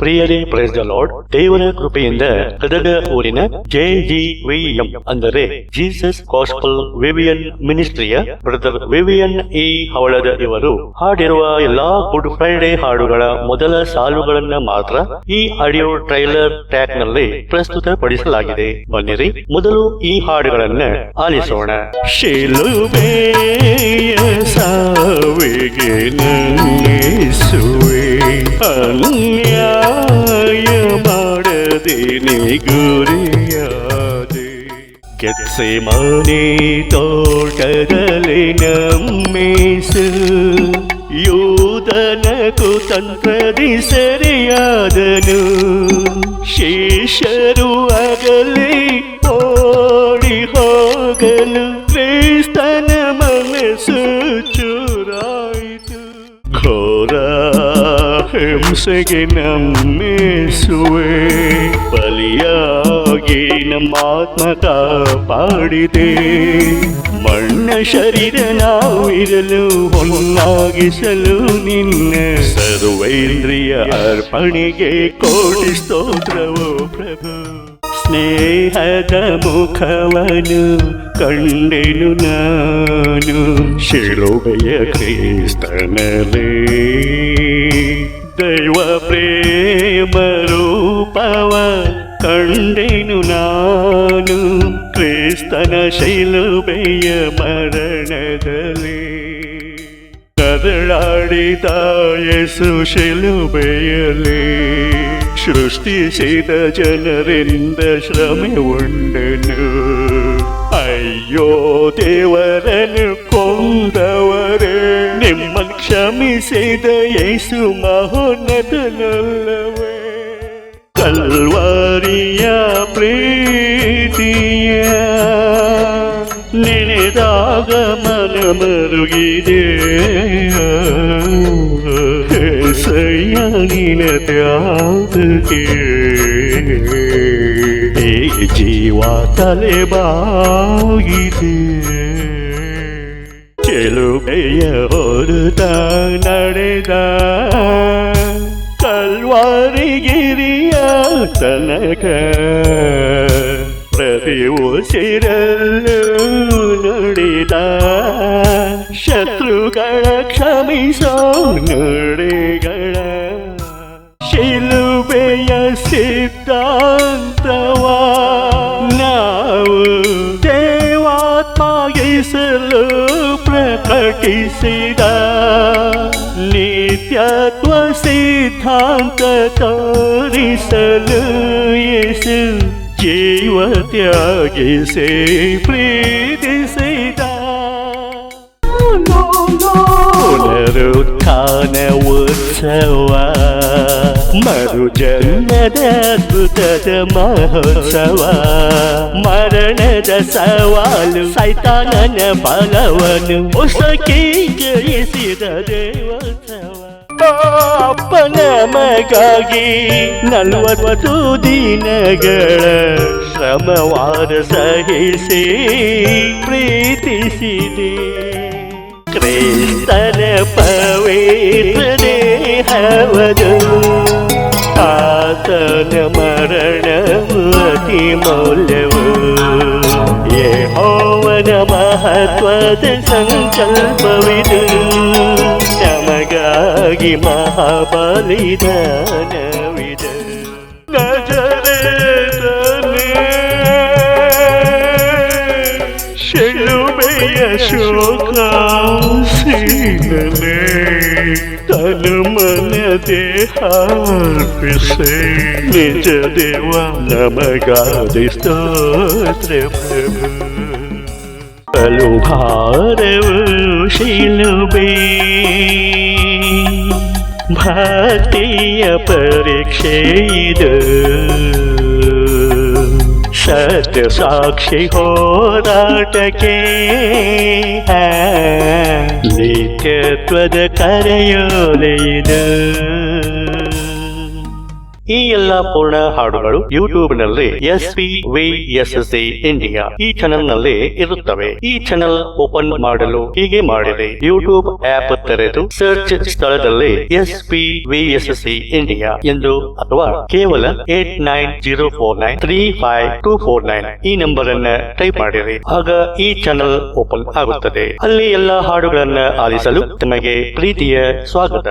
ಪ್ರಿಯರೇ praise the lord ದೇವರ ಕೃಪೆಯಿಂದ ಗದಗ ಊರಿನ ಜೆ ಜಿ ವಿಎಂ ಅಂದರೆ ಜೀಸಸ್ ಕಾಸ್ಪಲ್ ವಿವಿಯನ್ ಮಿನಿಸ್ಟ್ರಿಯ ಬ್ರದರ್ ವಿವಿಯನ್ ಇ ಹವಳದ ಇವರು ಹಾಡಿರುವ ಎಲ್ಲಾ ಗುಡ್ ಫ್ರೈಡೆ ಹಾಡುಗಳ ಮೊದಲ ಸಾಲುಗಳನ್ನ ಮಾತ್ರ ಈ ಆಡಿಯೋ ಟ್ರೈಲರ್ ಟ್ಯಾಕ್ನಲ್ಲಿ ಪ್ರಸ್ತುತ ಪಡಿಸಲಾಗಿದೆ ಬನ್ನಿರಿ, ಮೊದಲು ಈ ಹಾಡುಗಳನ್ನ ಆಲಿಸೋಣ. ಸಾವಿಗೆ ನಂಗಿಸುವೆ ಅನ್ಯಾಯ ಮಾಡದೆ ನೀ ಗುರಿಯಾದೆ ಗೆತ್ಸೆ ಮನೆ ತೋಟದಲ್ಲಿ ನಮ್ಮೇಸು ಯೂದನ ಕುತಂತ್ರದಿ ಸರಿಯಾದನು ಶೇಷರು ಅಗಲಿ ಓಡಿ ಹೋಗಲು ಕ್ರಿಸ್ತನ ಮನಸ್ಸು ಚೂರಾಯಿತು ಘೋರ ಹಿಂಸೆಗೆ ನಮ್ಮಿಸುವೆ. ಬಲಿಯಾಗಿ ನಮ್ಮ ಆತ್ಮ ಕಾಪಾಡಿದೆ ಮಣ್ಣ ಶರೀರ ನಾವಿರಲು ಹೊನ್ನಾಗಿಸಲು ನಿನ್ನ ಸರ್ವೇಂದ್ರಿಯ ಅರ್ಪಣೆಗೆ ಕೋಟಿ ಸ್ತೋತ್ರವು ಪ್ರಭು. ಸ್ನೇಹದ ಮುಖವನು, ಕಂಡೆನು ನಾನು. ಶಿಲುಬೆಯ ಕ್ರಿಸ್ತನಲೇ ದೈವ ಪ್ರೇಮ ರೂಪವ ಕಂಡೆನು ನಾನು ಕ್ರಿಸ್ತನ ಶಿಲುಬೆಯ ಮರಣದಲ್ಲಿ ಕದಳಾಡಿದ ಯೇಸು ಶಿಲುಬೆಯಲ್ಲಿ ಸೃಷ್ಟಿಸಿದ ಜನರಿಂದ ಶ್ರಮೆ ಉಂಡನು ಅಯ್ಯೋ ದೇವರನ್ನು ಕೊಂದವರೇ ನಿಮ್ಮನ್ನು ಕ್ಷಮಿಸಿದ ಯೇಸು ಮಹೋನ್ನತನಲ್ಲವೇ ಕಲ್ವಾರಿಯ ಪ್ರೀತಿಯ ನೆನೆದಾಗ ಮನ ಮರುಗಿದೆ ಸಯ್ಯನಿನ ತ್ಯಾಗಕ್ಕೆ ಈ ಜೀವ ತಲೆಬಾಗಿದೆ ಚೆಲುಬೆಯ ಹೊರತ ನಡೆದ ಕಲ್ವಾರಿಗಿರಿಯ ತನಕ ಪ್ರತಿ ಉಸಿರಲ್ಲೂ ನುಡಿದ ಶತ್ರುಗಳ ಕ್ಷಮಿಸೋ ನುಡಿಗಳ ಶಿಲುಬೆಯ ಸಿದ್ಧಾಂತವ किसिद नित्यत्वसिद्धान्त तारिसलयेषु जीवत्यागिसे प्रीतिसिदा ಪುನರುತ್ಥಾನ ಉತ್ಸವ. ಮರು ಜನ್ಮದ ಅದ್ಭುತದ ಮಹೋತ್ಸವ. ಮರಣದ ಸವಾಲು ಸೈತಾನನ ಫಲವನು ಹೊಸಕಿ ಜಯಿಸಿದ ದೇವೋತ್ಸವ. ಅಪ್ಪನ ಮಗಾಗಿ ನಲ್ವತ್ತು ದಿನಗಳ ಶ್ರಮವಾರ ಸಹಿಸಿ ಪ್ರೀತಿಸಿದೆ. ಕ್ರಿಸ್ತನ ಪವಿತ್ರ ದೇಹವದು ಆತನ ಮರಣವು ಅತಿ ಮೌಲ್ಯವು ಯೆಹೋವನ ಮಹತ್ವದ ಸಂಕಲ್ಪವಿದು ನಮಗಾಗಿ ಮಹಾಬಲಿದಾನವಿದು دلے کلم دیہارپسے നിജ ദേവം നമകാരിസ്തോത്രപ്രഭു അലുഭാരവ് ശിലുബേ ഭക്തിയ പരീക്ഷയിത്. സത്യസാക്ഷി ഹോരാട്ടകേ നിത്യത്വത കരയോലയിലൂ. ಈ ಎಲ್ಲ ಪೂರ್ಣ ಹಾಡುಗಳು ಯೂಟ್ಯೂಬ್ನಲ್ಲಿ S P V S C India ಈ ಚಾನೆಲ್ನಲ್ಲಿ ಇರುತ್ತವೆ. ಈ ಚಾನೆಲ್ ಓಪನ್ ಮಾಡಲು ಹೀಗೆ ಮಾಡಿದೆ ಯೂಟ್ಯೂಬ್ ಆಪ್ ತೆರೆದು ಸರ್ಚ್ ಸ್ಥಳದಲ್ಲಿ S P V S C India ಎಂದು ಅಥವಾ ಕೇವಲ eight nine zero four nine three five two four nine ಈ ನಂಬರ್ ಅನ್ನ ಟೈಪ್ ಮಾಡಿರಿ. ಆಗ ಈ ಚಾನೆಲ್ ಓಪನ್ ಆಗುತ್ತದೆ. ಅಲ್ಲಿ ಎಲ್ಲ ಹಾಡುಗಳನ್ನ ಆಲಿಸಲು ತಮಗೆ ಪ್ರೀತಿಯ ಸ್ವಾಗತ.